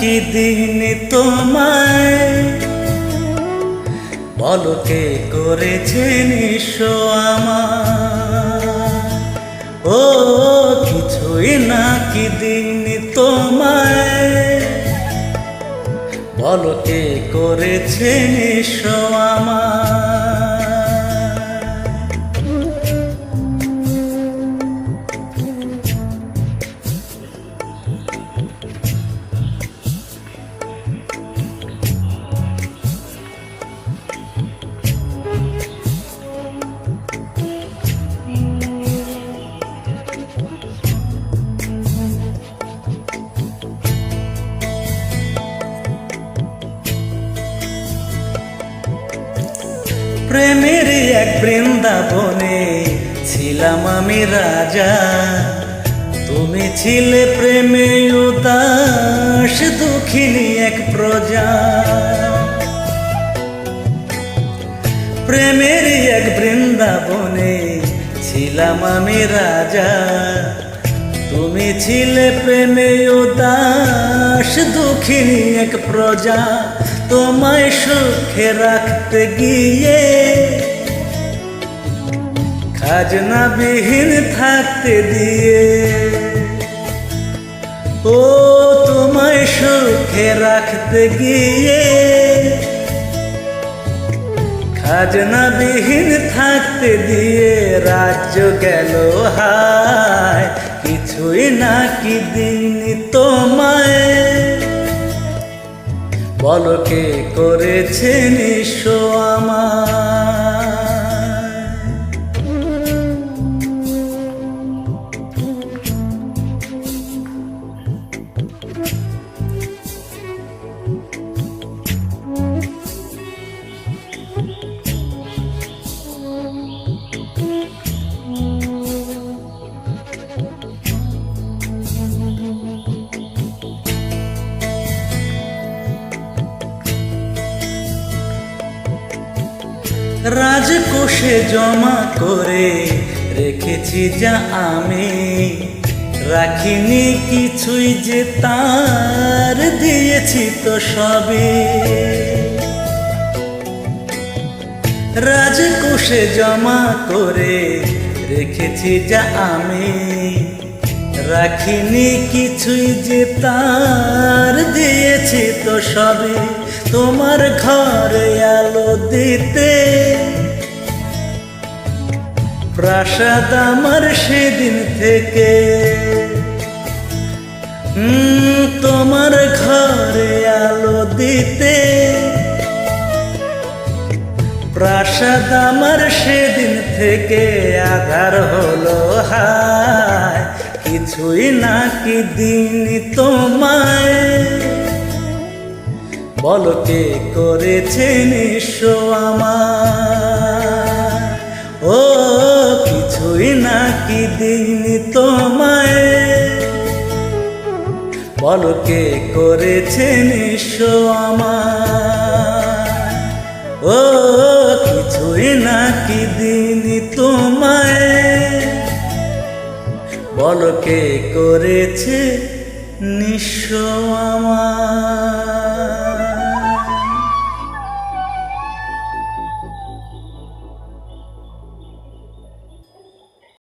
কি দিন তোমায়। বলো কে করেছে নিঃস্ব আমার ও কিছুই না কি দিন তোমায়। বলো কে করেছে নিঃস্ব আমার প্রেমের এক বৃন্দাবনে ছিলাম আমি রাজা। তুমি ছিলে প্রেমে উদাস, দুঃখিনী এক প্রজা। প্রেমের এক বৃন্দাবনে ছিলাম আমি রাজা। তুমি ছিলে প্রেমে উদাস, দুঃখিনী এক প্রজা। তোমায় সুখে রাখতে গিয়ে খাজনা বিহীন থাকতে দিয়ে। ও তোমায় সুখে রাখতে গিয়ে খাজনা বিহীন থাকতে দিয়ে রাজ্য গেল হায়, কিছুই না কি দিন তোমায়। বলো কে করেছে নিঃস্ব আমার। রাজকোষে জমা করে রেখেছি যা আমি। রাখিনি কিছুই যে তার, দিয়েছি তো সবে রাজকোষে জমা করে রেখেছি যা আমি। রাখিনি কিছুই যে তার, দিয়েছি তো সবে তোমার ঘরে আলো দিতে প্রাসাদ আমার সেদিন থেকে। তোমার ঘরে আলো দিতে। প্রাসাদ আমার সেদিন থেকে আধার হলো হায়। কিছুই না কি দিন তোমায়। বলো কে করেছে নিঃস্ব আমার কি দিন তোমায়। বলো কে করেছে নিঃস্ব আমার। ও, কিছুই না কি দিন তোমায়। বলো কে করেছে নিঃস্ব আমার।